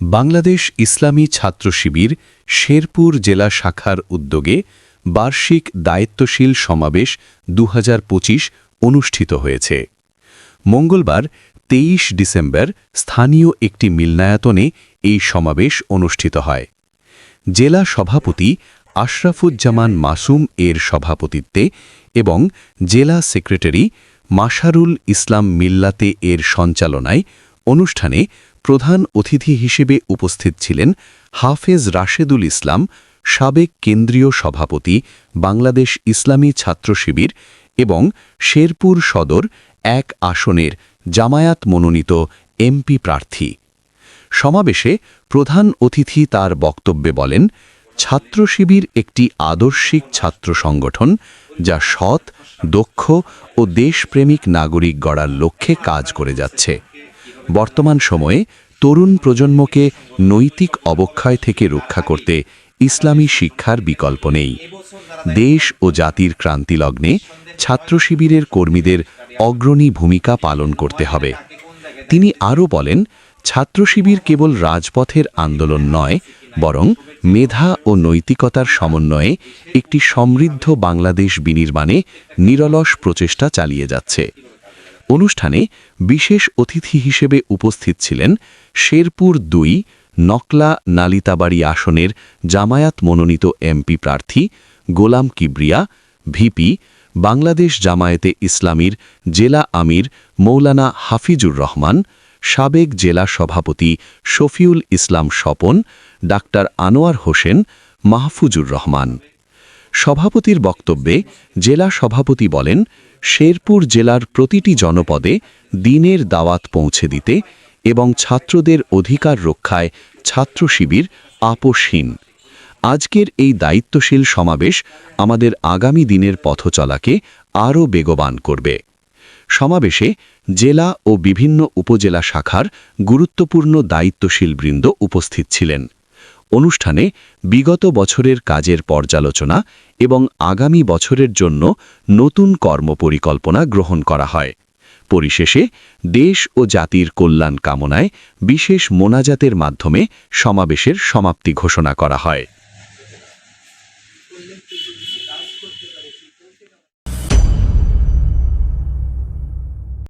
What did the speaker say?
বাংলাদেশ ইসলামী ছাত্র শিবির শেরপুর জেলা শাখার উদ্যোগে বার্ষিক দায়িত্বশীল সমাবেশ দু হাজার পঁচিশ অনুষ্ঠিত হয়েছে। মঙ্গলবার তেইশ ডিসেম্বর স্থানীয় একটি মিলনায়তনে এই সমাবেশ অনুষ্ঠিত হয়। জেলা সভাপতি আশরাফুজ্জামান মাসুম এর সভাপতিত্বে এবং জেলা সেক্রেটারি মাশারুল ইসলাম মিল্লাতে এর সঞ্চালনায় অনুষ্ঠানে প্রধান অতিথি হিসেবে উপস্থিত ছিলেন হাফেজ রাশেদুল ইসলাম, সাবেক কেন্দ্রীয় সভাপতি, বাংলাদেশ ইসলামী ছাত্র শিবির এবং শেরপুর সদর এক আসনের জামায়াত মনোনীত এমপি প্রার্থী। সমাবেশে প্রধান অতিথি তার বক্তব্যে বলেন, ছাত্র শিবির একটি আদর্শিক ছাত্র সংগঠন যা সৎ, দক্ষ ও দেশপ্রেমিক নাগরিক গড়ার লক্ষ্যে কাজ করে যাচ্ছে। বর্তমান সময়ে তরুণ প্রজন্মকে নৈতিক অবক্ষয় থেকে রক্ষা করতে ইসলামী শিক্ষার বিকল্প নেই। দেশ ও জাতির ক্রান্তিলগ্নে ছাত্র শিবিরের কর্মীদের অগ্রণী ভূমিকা পালন করতে হবে। তিনি আরও বলেন ছাত্র শিবির কেবল রাজপথের আন্দোলন নয়, বরং মেধা ও নৈতিকতার সমন্বয়ে একটি সমৃদ্ধ বাংলাদেশ বিনির্মাণে নিরলস প্রচেষ্টা চালিয়ে যাচ্ছে। অনুষ্ঠানে বিশেষ অতিথি হিসেবে উপস্থিত ছিলেন শেরপুর দুই নকলা নালিতাবাড়ি আসনের জামায়াত মনোনীত এমপি প্রার্থী গোলাম কিবরিয়া, ভিপি, বাংলাদেশ জামায়াতে ইসলামীর জেলা আমির মৌলানা হাফিজুর রহমান, সাবেক জেলা সভাপতি শফিউল ইসলাম স্বপন, ডাক্তার আনোয়ার হোসেন, মাহফুজুর রহমান। সভাপতির বক্তব্যে জেলা সভাপতি বলেন, শেরপুর জেলার প্রতিটি জনপদে দিনের দাওয়াত পৌঁছে দিতে এবং ছাত্রদের অধিকার রক্ষায় ছাত্র শিবির আপোষহীন। আজকের এই দায়িত্বশীল সমাবেশ আমাদের আগামী দিনের পথচলাকে আরও বেগবান করবে। সমাবেশে জেলা ও বিভিন্ন উপজেলা শাখার গুরুত্বপূর্ণ দায়িত্বশীল বৃন্দ উপস্থিত ছিলেন। অনুষ্ঠানে বিগত বছরের কাজের পর্যালোচনা এবং আগামী বছরের জন্য নতুন কর্মপরিকল্পনা গ্রহণ করা হয়। পরিশেষে দেশ ও জাতির কল্যাণ কামনায় বিশেষ মোনাজাতের মাধ্যমে সমাবেশের সমাপ্তি ঘোষণা করা হয়।